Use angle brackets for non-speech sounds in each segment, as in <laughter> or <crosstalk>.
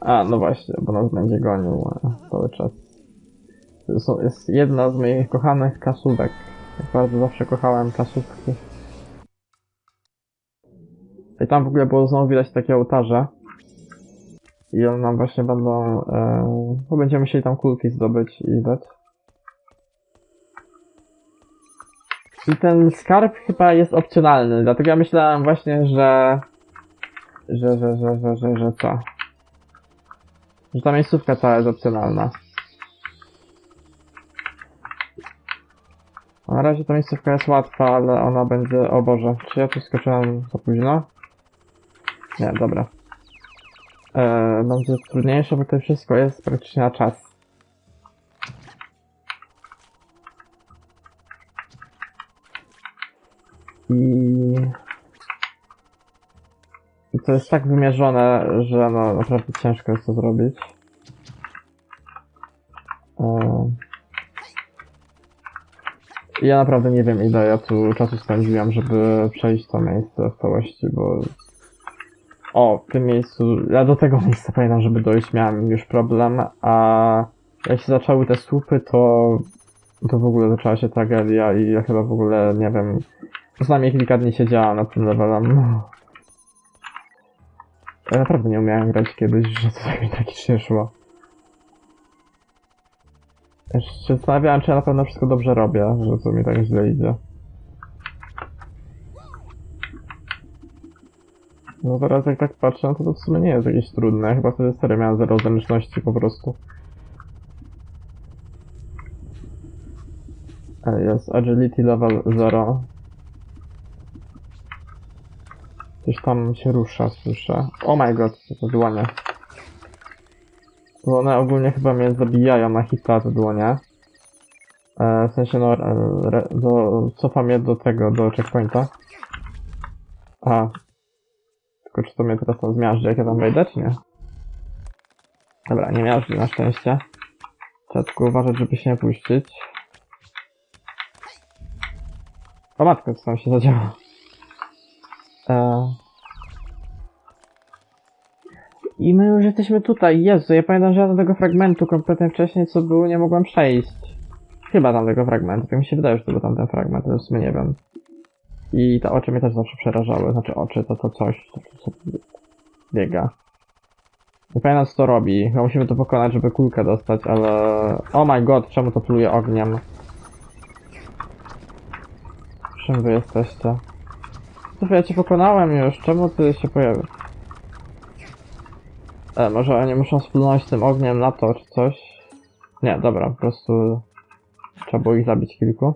A, no właśnie, bo nas będzie gonił cały czas. To jest jedna z moich kochanych kasówek. Jak bardzo zawsze kochałem kasówki. I tam w ogóle było znowu widać takie ołtarze. I one nam właśnie będą... E, bo będziemy musieli tam kulki zdobyć i dać. I ten skarb chyba jest opcjonalny, dlatego ja myślałem właśnie, że... Że, że, że, że, że, że co? Że ta miejscówka cała jest opcjonalna. Na razie ta miejscówka jest łatwa, ale ona będzie... O Boże, czy ja tu skoczyłem za późno? Nie, dobra. Eee, będzie trudniejsze, bo to wszystko jest praktycznie na czas. I... I to jest tak wymierzone, że no naprawdę ciężko jest to zrobić. Eee... Ja naprawdę nie wiem ile ja tu czasu spędziłem, żeby przejść to miejsce w całości, bo... O, w tym miejscu... Ja do tego miejsca pamiętam, żeby dojść miałem już problem, a jak się zaczęły te słupy, to... To w ogóle zaczęła się tragedia i ja chyba w ogóle, nie wiem... Przynajmniej kilka dni siedziałam nad tym levelem. Ja naprawdę nie umiałem grać kiedyś, że to tak mi tragicznie szło. Jeszcze zastanawiałem, czy ja na pewno wszystko dobrze robię, że to mi tak źle idzie. No teraz jak tak patrzę, no to to w sumie nie jest jakieś trudne. Chyba wtedy serio miałem zero zręczności po prostu. E, Jest agility level 0. Coś tam się rusza, słyszę. Oh my god, co to dłonie. Bo one ogólnie chyba mnie zabijają na hita te dłonie. E, w sensie no, re, do, cofam je do tego, do checkpointa. A. Tylko czy to mnie teraz tam zmiażdży, jak ja tam wejdę, czy nie? Dobra, nie miażdży na szczęście. Trzeba tylko uważać, żeby się nie puścić. O matko, co tam się zadziało. E... I my już jesteśmy tutaj. Jezu, ja pamiętam, że ja do tego fragmentu kompletnie wcześniej, co było, nie mogłem przejść. Chyba tamtego fragmentu. Tak mi się wydaje, że to był tamten fragment, ale w sumie nie wiem. I te oczy mnie też zawsze przerażały. Znaczy oczy, to to coś, to co biega. Nie pamiętam co to robi. Chyba musimy to pokonać, żeby kulkę dostać, ale... Oh my god, czemu to pluje ogniem? Czym wy jesteście? Sofia, ja cię pokonałem już, czemu ty się pojawił? E, może oni muszą splunąć tym ogniem na to, czy coś? Nie, dobra, po prostu trzeba było ich zabić kilku.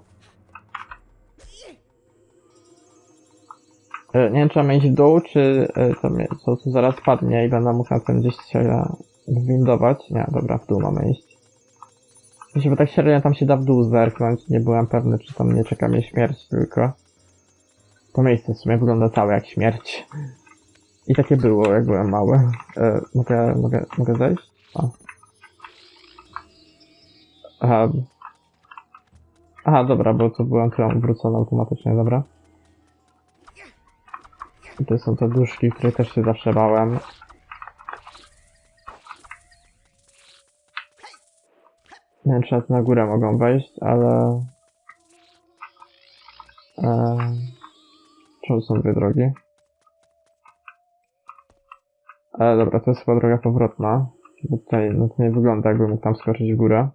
Nie wiem, czy mamy iść w dół, czy e, to, mnie, to tu zaraz padnie i będę mógł na tym gdzieś się windować. Nie, dobra, w dół mamy iść. Myślę, bo tak średnio tam się da w dół zerknąć, nie byłem pewny, czy tam nie czeka mnie śmierć tylko. To miejsce w sumie wygląda całe jak śmierć. I takie było, jak byłem mały. E, mogę, mogę, mogę zejść? O. Aha. Aha, dobra, bo to byłem tu wrócony automatycznie, dobra. To są te duszki, które też się zawsze bałem. Nie wiem, czy na górę mogą wejść, ale... E... Czemu są dwie drogi? Ale dobra, to jest chyba droga powrotna. Bo tutaj no to nie wygląda jakbym mógł tam skoczyć w górę.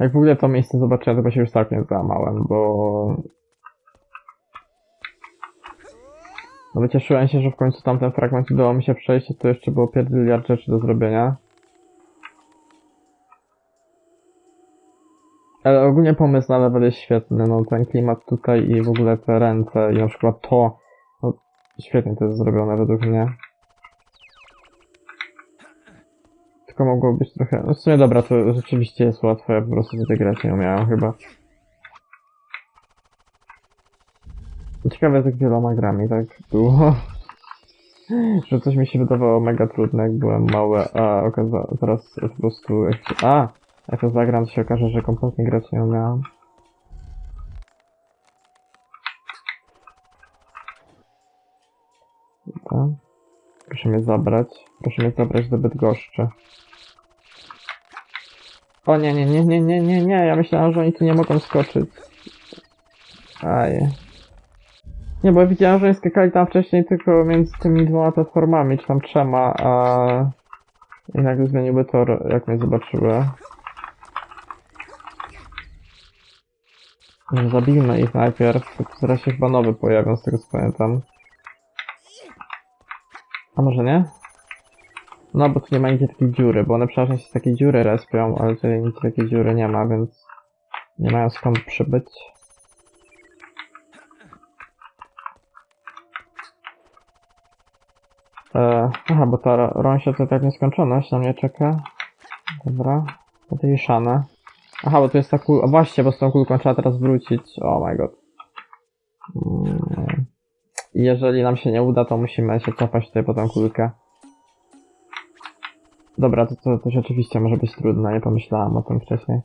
Jak w ogóle to miejsce zobaczyłem, to się już całkiem załamałem, bo... No wycieszyłem się, że w końcu tamten fragment udało mi się przejść, a to jeszcze było pierdyliard rzeczy do zrobienia. Ale ogólnie pomysł na level jest świetny, no ten klimat tutaj i w ogóle te ręce i na przykład to, no świetnie to jest zrobione według mnie. Tylko mogło być trochę, no w sumie dobra, to rzeczywiście jest łatwe, ja po prostu do tej grać nie umiałem chyba. Ciekawe z wieloma grami tak było. <laughs> że coś mi się wydawało mega trudne, jak byłem mały, a okaza- teraz po prostu... A! Jak to zagram, to się okaże, że kompletnie grać nie umiałem. Dobra. Proszę mnie zabrać. Proszę mnie zabrać do Bydgoszczy. O nie, nie, nie, nie, nie, nie, nie, ja myślałem, że oni tu nie mogą skoczyć. Aj. Nie, bo ja widziałem, że oni skakali tam wcześniej tylko między tymi dwoma platformami, czy tam trzema, a... I nagle zmieniły tor, jak mnie zobaczyły. Zabijmy ich najpierw, zaraz się chyba nowy pojawią, z tego co pamiętam. A może nie? No, bo tu nie ma nigdzie takiej dziury, bo one przeważnie się z takiej dziury respią, ale tutaj nic takiej dziury nie ma, więc nie mają skąd przybyć. E, aha, bo ta rąsia to tak nieskończoność na mnie czeka. Dobra, podejrzane. Aha, bo tu jest ta kul... A właśnie, bo z tą kulką trzeba teraz wrócić. Oh my god. Mm. Jeżeli nam się nie uda, to musimy się cofać tutaj po tą kulkę. Dobra, to, to, to rzeczywiście może być trudne, nie pomyślałam o tym wcześniej.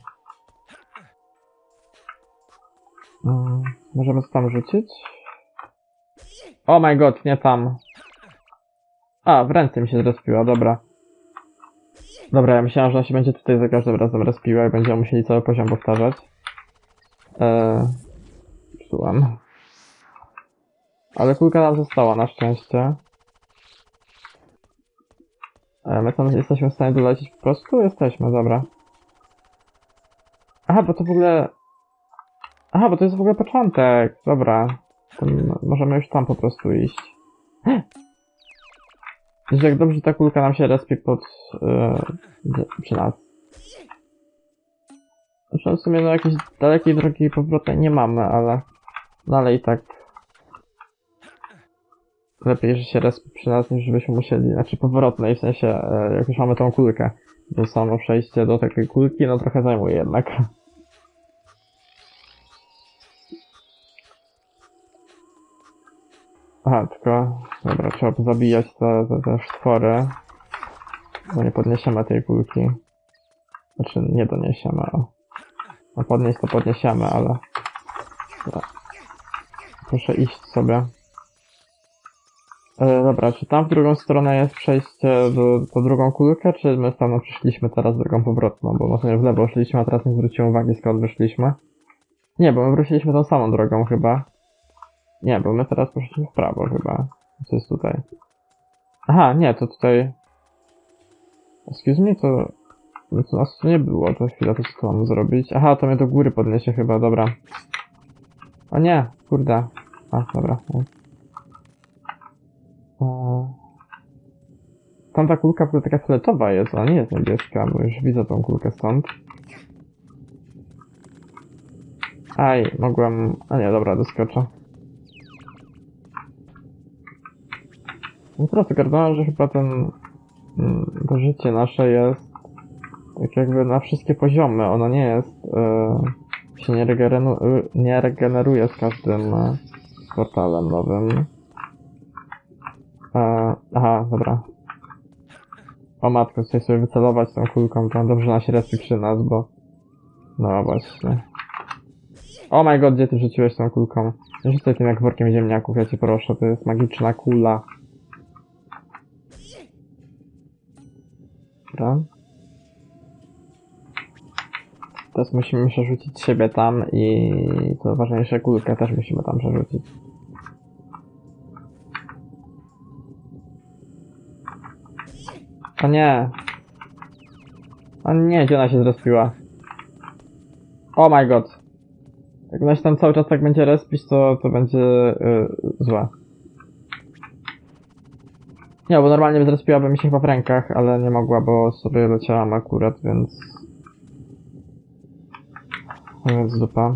Mm, możemy to tam rzucić? Oh my god, nie tam. A, w ręce mi się zrespiła, dobra. Dobra, ja myślałem, że ona się będzie tutaj za każdym razem respiła i będziemy musieli cały poziom powtarzać. Eee... Psułam. Ale kulka nam została na szczęście. E, my tam jesteśmy w stanie dolecieć po prostu? Jesteśmy, dobra. Aha, bo to w ogóle... Aha, bo to jest w ogóle początek. Dobra. Możemy już tam po prostu iść. Wiesz, jak dobrze ta kulka nam się respi pod... Yy, przy nas. Znaczy, w sumie no jakiejś dalekiej drogi powrotnej nie mamy, ale... Ale i tak... Lepiej, że się respi przy nas, niż żebyśmy musieli... Znaczy powrotnej, w sensie, e, jak już mamy tą kulkę. Bo samo przejście do takiej kulki, no trochę zajmuje jednak. Aha, tylko... Dobra, trzeba pozabijać te, te, te stwory. Bo nie podniesiemy tej kulki. Znaczy, nie doniesiemy, a... No podnieść to podniesiemy, ale... Proszę iść sobie. E, dobra, czy tam w drugą stronę jest przejście do, po drugą kulkę, czy my tam przyszliśmy teraz drogą powrotną? Bo może w lewo szliśmy, a teraz nie zwróciłem uwagi skąd wyszliśmy. Nie, bo my wróciliśmy tą samą drogą chyba. Nie, bo my teraz poszliśmy w prawo chyba. Co jest tutaj? Aha, nie, to tutaj... Excuse me, to... no To nas tu nie było, to chwilę, to co mam zrobić? Aha, to mnie do góry podniesie chyba, dobra. O nie, kurde. A, dobra. Tamta kulka ogóle taka fioletowa jest, ona nie jest niebieska, bo już widzę tą kulkę stąd. Aj, mogłem... A nie, dobra, doskoczę. No teraz ogarnąłem, że chyba ten... mm, To życie nasze jest... Tak jakby na wszystkie poziomy, ono nie jest... Yy, się nie, nie regeneruje z każdym e, portalem nowym. E, aha, dobra. O matko, chcę sobie wycelować tą kulką, to dobrze na respi przy nas, bo... No właśnie. Oh my god, gdzie ty rzuciłeś tą kulką? Rzucaj tym jak workiem ziemniaków, ja cię proszę, to jest magiczna kula. Dobra. Teraz musimy przerzucić siebie tam i co ważniejsze, kulkę też musimy tam przerzucić. O nie! O nie, gdzie ona się zrespiła? Oh my god. Jak ona się tam cały czas tak będzie respić, to, to będzie yy, złe. Nie, bo normalnie zrespiłaby mi się chyba w rękach, ale nie mogła, bo sobie leciałam akurat, więc... Więc dupa.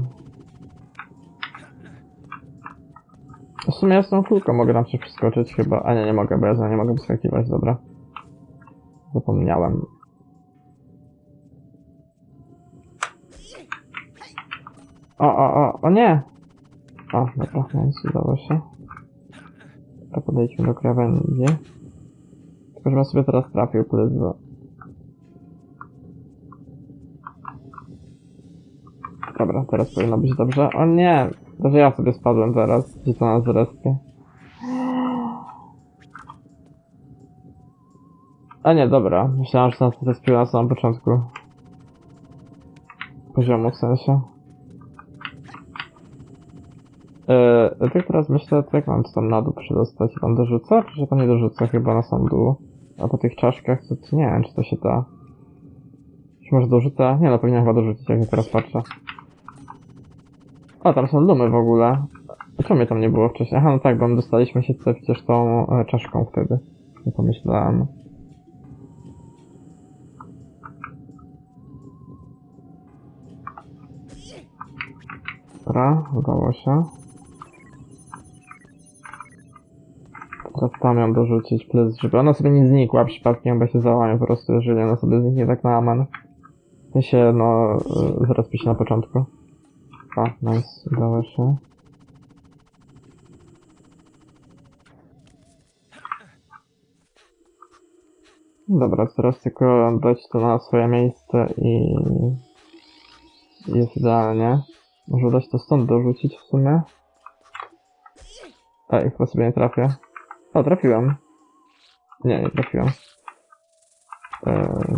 W sumie ja z tą kulką mogę tam się przeskoczyć chyba. A nie, nie mogę, bo ja nie mogę wyskakiwać, dobra. Zapomniałem. O, o, o, o nie! O, dobra, nic udało się. To podejdźmy do krawędzi. Żebym sobie teraz trafił plyzwo. Dobra, teraz powinno być dobrze. O nie! To, że ja sobie spadłem teraz. Gdzie to nas zresztą? A nie, dobra. Myślałem, że nas to jest na samym początku. Poziomu w sensie. Eee, tak teraz myślę, jak mam tam na dół przedostać? Tam dorzucę? Czy tam nie dorzucę chyba na sam dół? A po tych czaszkach to, nie wiem, czy to się da. Czy może dorzucę? Nie no, pewnie chyba dorzucić, jak ja teraz patrzę. O, tam są dumy w ogóle. Czemu mnie tam nie było wcześniej? Aha, no tak, bo my dostaliśmy się tutaj przecież tą e, czaszką wtedy. Nie pomyślałem. Dobra, udało się. Teraz tam ją dorzucić, plus, żeby ona sobie nie znikła przypadkiem, bo się załamie po prostu, jeżeli ona sobie zniknie tak na amen. W sensie, no, y, zaraz pisze na początku. A, nice, udało się. Dobra, teraz tylko dać to na swoje miejsce i... i jest idealnie. Może dać to stąd dorzucić w sumie? Ej, chyba sobie nie trafię. O, trafiłem. Nie, nie trafiłem. Eee...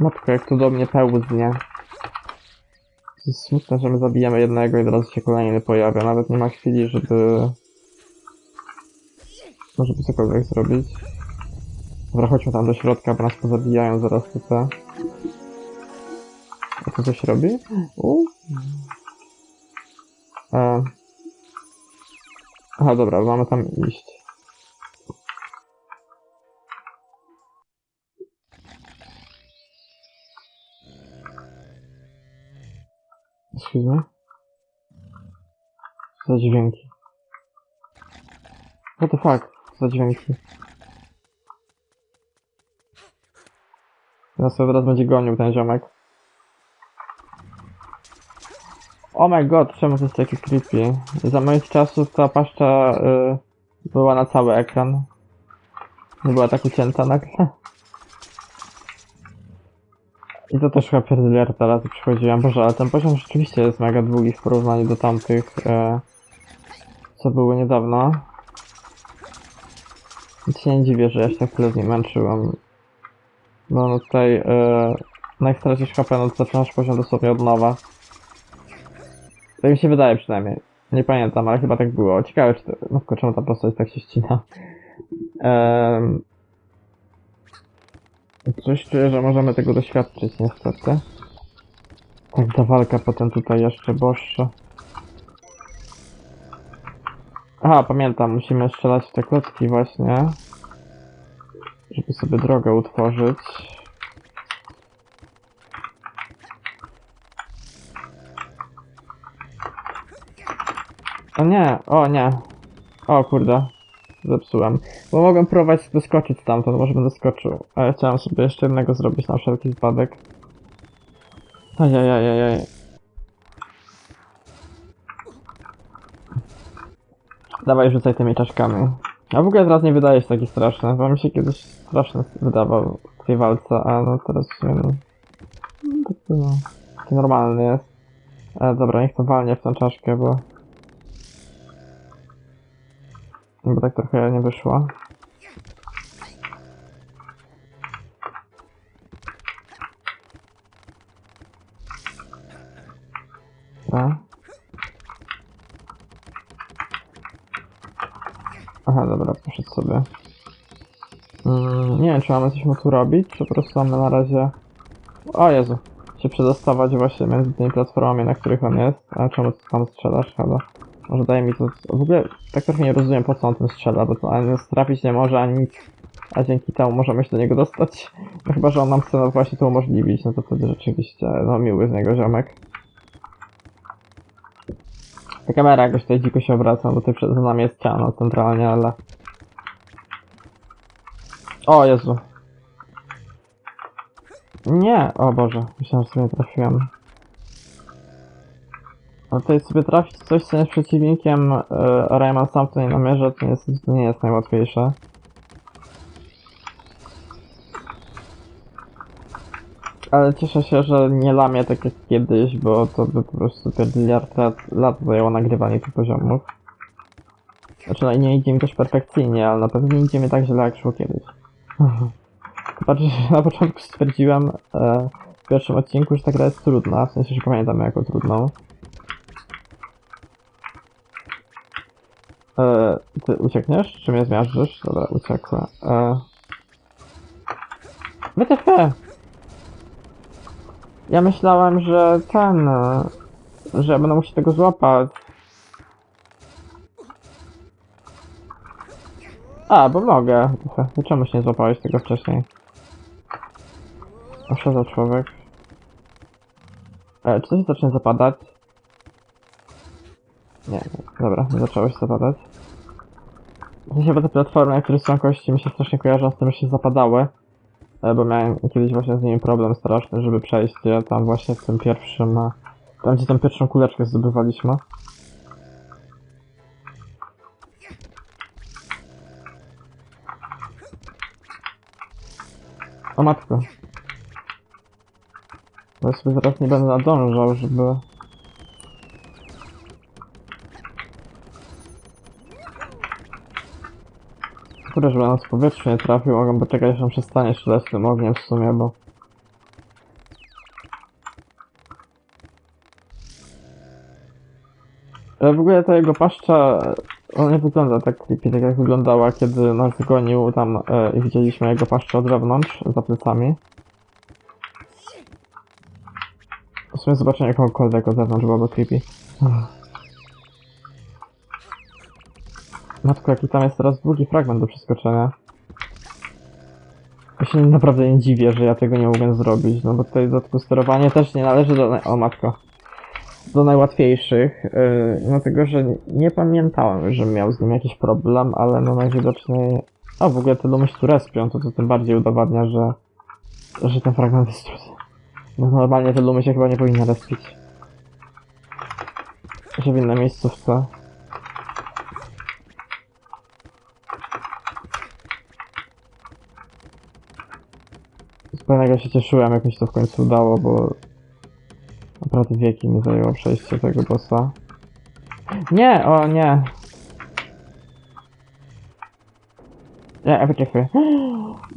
Matko, jak tu do mnie pełznie. To jest smutne, że my zabijamy jednego i teraz się kolejny pojawia. Nawet nie ma chwili, żeby... No, żeby cokolwiek zrobić. Dobra, chodźmy tam do środka, bo nas pozabijają zaraz tutaj. A to coś robi? U. E... Aha, dobra, mamy tam iść. Co za dźwięki? What the fuck? Za dźwięki? Teraz sobie teraz będzie gonił ten ziomek. Oh my god, czemu to jest taki creepy? Za moich czasów ta paszcza y, była na cały ekran. Nie była tak ucięta nagle. I to też chyba pierdyliard razy przychodziłem. Boże, ale ten poziom rzeczywiście jest mega długi w porównaniu do tamtych, e, co były niedawno. Nic się nie dziwię, że ja się tak tyle z nim męczyłem. Bo no tutaj, no jak stracisz HP, no to zaczynasz poziom dosłownie od nowa. Tak mi się wydaje przynajmniej. Nie pamiętam, ale chyba tak było. Ciekawe, czy to, no tylko czemu ta postać tak się ścina. Ehm, Coś czuję, że możemy tego doświadczyć niestety. Tak, ta walka potem tutaj jeszcze boższa. Aha, pamiętam, musimy strzelać w te klocki właśnie. Żeby sobie drogę utworzyć. O nie, o nie. O kurde. Zepsułem. Bo mogłem próbować doskoczyć stamtąd, może bym doskoczył. Ale chciałem sobie jeszcze jednego zrobić na wszelki wypadek. Ajajajajaj. Dawaj, rzucaj tymi czaszkami. A w ogóle teraz nie wydaje się taki straszny, bo mi się kiedyś straszny wydawał w tej walce, a no teraz sumie no, no, taki normalny jest. E, dobra, niech to walnie w tą czaszkę, bo bo tak trochę nie wyszło. Dobra. Aha, dobra, poszedł sobie. Mm, nie wiem, czy mamy coś mu tu robić, czy po prostu mamy na razie... O Jezu! Się przedostawać właśnie między tymi platformami, na których on jest. A czemu tam strzelasz chyba? Może daje mi to... W ogóle tak trochę nie rozumiem po co on tym strzela, bo to ani trafić nie może, ani nic. A dzięki temu możemy się do niego dostać. No chyba, że on nam chce właśnie to umożliwić, no to wtedy rzeczywiście, no miły z niego ziomek. Ta kamera jakoś tutaj dziko się obraca, bo tutaj przed nami jest ściana centralnie, ale... O Jezu. Nie! O Boże, myślałem, że sobie trafiłem. No tutaj sobie trafić coś, co jest przeciwnikiem e, Rayman sam tutaj namierza, to nie jest, to nie jest najłatwiejsze. Ale cieszę się, że nie lamię tak jak kiedyś, bo to by po prostu pierdyliard lat, lat zajęło nagrywanie tych poziomów. Znaczy no nie idzie mi też perfekcyjnie, ale na pewno nie idzie mi tak źle jak szło kiedyś. <laughs> Znaczy, na początku stwierdziłem e, w pierwszym odcinku, że ta gra jest trudna, w sensie, że pamiętam ją jako trudną. E, ty uciekniesz? Czy mnie zmiażdżysz? Dobra, uciekłem. E... WTF! Ja myślałem, że ten... e, że będę musiał tego złapać. A, bo mogę. To czemu się nie złapałeś tego wcześniej? Co za człowiek? E, czy się zacznie zapadać? Nie, dobra, nie zaczęło się zapadać. Bo te platformy, których są kości, mi się strasznie kojarzą z tym, że się zapadały. E, Bo miałem kiedyś właśnie z nimi problem straszny, żeby przejść je tam właśnie w tym pierwszym... e, Tam, gdzie tą pierwszą kuleczkę zdobywaliśmy. O matko. Ja sobie zaraz nie będę nadążał, żeby... Kurde, żeby nas w powietrzu nie trafił, mogę poczekać, aż on przestanie strzelać tym ogniem w sumie, bo... Ale w ogóle ta jego paszcza, ona nie wygląda tak creepy, tak jak wyglądała, kiedy nas gonił tam e, i widzieliśmy jego paszczę od wewnątrz, za plecami. W sumie zobaczenie jakąkolwiek od zewnątrz byłoby creepy. Matko, jaki tam jest teraz długi fragment do przeskoczenia. Ja się naprawdę nie dziwię, że ja tego nie mogę zrobić, no bo tutaj dodatku sterowanie też nie należy do... O matko. Do najłatwiejszych, yy, dlatego że nie pamiętałem, że miał z nim jakiś problem, ale no najwidoczniej... A w ogóle te domy tu respią, to to tym bardziej udowadnia, że... że ten fragment jest trudny. No normalnie te lumy się chyba nie powinny respić. Że w innej miejscówce. Zupełnie się cieszyłem, jak mi się to w końcu udało, bo naprawdę wieki mi zajęło przejście tego bossa. Nie, o nie. Nie, wyciechy.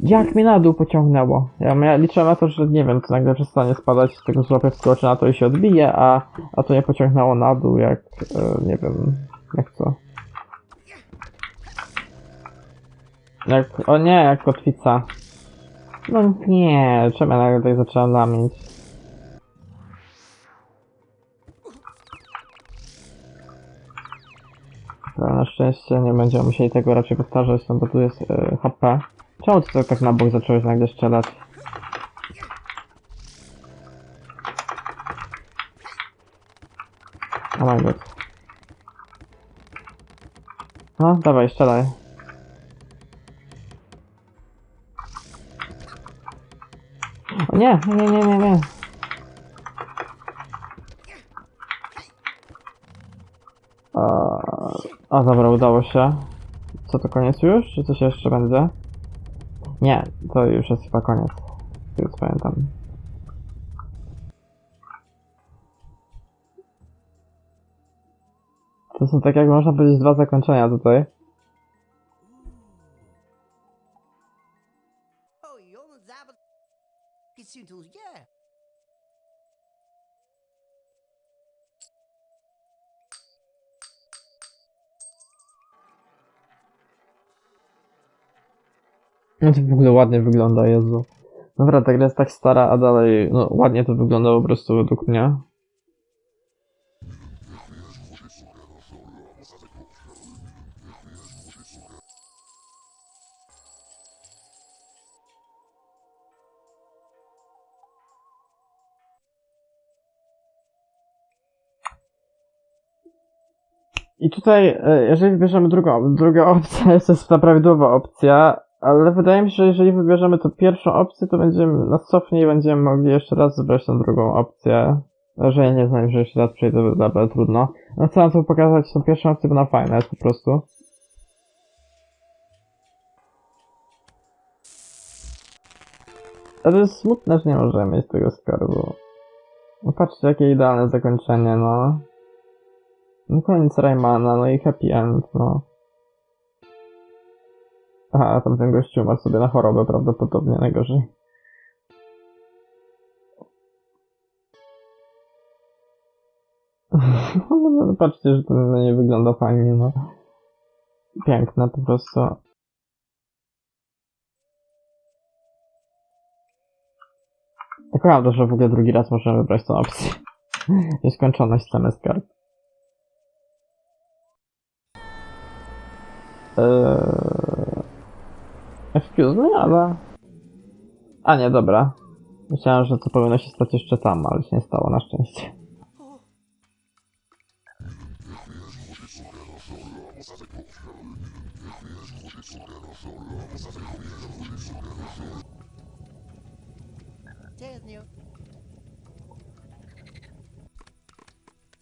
Jak mnie na dół pociągnęło. Ja, ja liczę na to, że nie wiem, to nagle przestanie spadać z tego złapie wskoczy na to i się odbije, a, a to mnie pociągnęło na dół jak, e, nie wiem, jak co. Jak, o nie, jak kotwica. No nie, ja nagle tutaj zacząłem lamić? Na szczęście nie będziemy musieli tego raczej powtarzać, no bo tu jest y, HP. Czemu ty tak- tak na bok zacząłeś nagle strzelać? Oh my god. No, dawaj, strzelaj. Nie, nie, nie, nie, nie. Eee, A dobra, udało się. Co to koniec już? Czy coś jeszcze będzie? Nie, to już jest chyba koniec. Już pamiętam. To są tak jak można powiedzieć dwa zakończenia tutaj. No to w ogóle ładnie wygląda, Jezu. Dobra, ta gra jest tak stara, a dalej, no ładnie to wygląda po prostu według mnie. I tutaj, e, jeżeli wybierzemy drugą, druga opcja, <laughs> jest to jest ta prawidłowa opcja, ale wydaje mi się, że jeżeli wybierzemy tą pierwszą opcję, to będziemy nas cofnie i będziemy mogli jeszcze raz wybrać tą drugą opcję. Że ja nie znam, że jeszcze raz przejdę do ale trudno. No chcę tu pokazać tą pierwszą opcję, bo ona fajna jest po prostu. Ale jest smutne, że nie możemy mieć tego skarbu. No patrzcie, jakie idealne zakończenie, no. No koniec Raymana, no i happy end, no. Aha, tam ten gościu umarł sobie na chorobę prawdopodobnie najgorzej. <laughs> No, no, patrzcie, że to nie wygląda fajnie, no. Piękne po prostu. Kocham to, że w ogóle drugi raz możemy wybrać tą opcję. <laughs> Nieskończoność sceny skarb. Eee... Excuse me, ale... A nie, dobra. Myślałem, że to powinno się stać jeszcze tam, ale się nie stało na szczęście.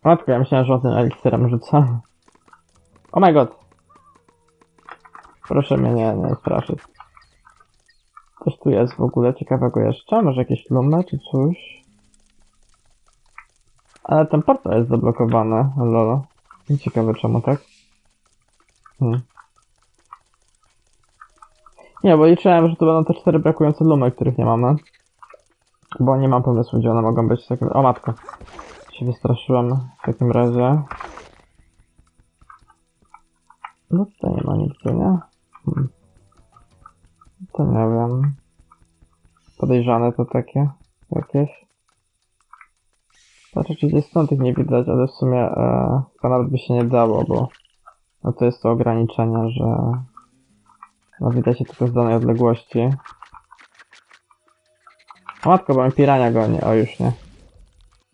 Matko, ja myślałem, że o tym eliksirem rzucam. Oh my god. Proszę mnie nie, nie straszyć. Coś tu jest w ogóle ciekawego jeszcze? Może jakieś lumy czy coś? Ale ten portal jest zablokowany, lolo. Ciekawe czemu tak? Hmm. Nie, bo liczyłem, że to będą te cztery brakujące lumy, których nie mamy. Bo nie mam pomysłu, gdzie one mogą być. w takim- O matko. Się wystraszyłem w takim razie. No tutaj nie ma nigdy, nie? Hmm. To nie wiem. Podejrzane to takie. Jakieś. Znaczy, gdzieś stąd ich nie widać, ale w sumie e, to nawet by się nie dało, bo no to jest to ograniczenie, że no widać się tylko z danej odległości. O matko, bo mi pirania goni. O, już nie.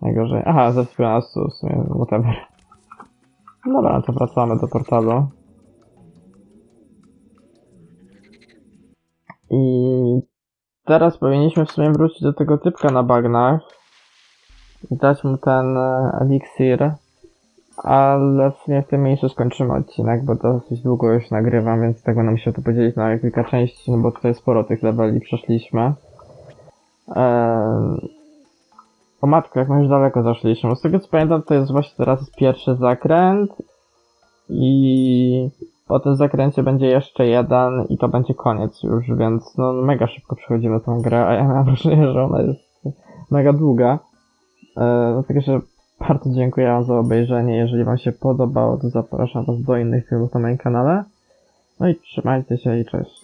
Najgorzej. Aha, zepsuła nas tu w sumie, whatever. Dobra, no to wracamy do portalu. Teraz powinniśmy w sumie wrócić do tego typka na bagnach i dać mu ten e, eliksir, ale w sumie w tym miejscu skończymy odcinek, bo dosyć długo już nagrywam, więc tak będę musiał to podzielić na kilka części, no bo tutaj sporo tych leveli przeszliśmy. Eee... O matko, jak my już daleko zaszliśmy. Z tego co pamiętam, to jest właśnie teraz pierwszy zakręt i po tym zakręcie będzie jeszcze jeden i to będzie koniec już, więc no mega szybko przechodzimy tą grę, a ja mam wrażenie, że ona jest mega długa. Eee, dlatego, że bardzo dziękuję za obejrzenie. Jeżeli wam się podobało, to zapraszam was do innych filmów na moim kanale. No i trzymajcie się i cześć.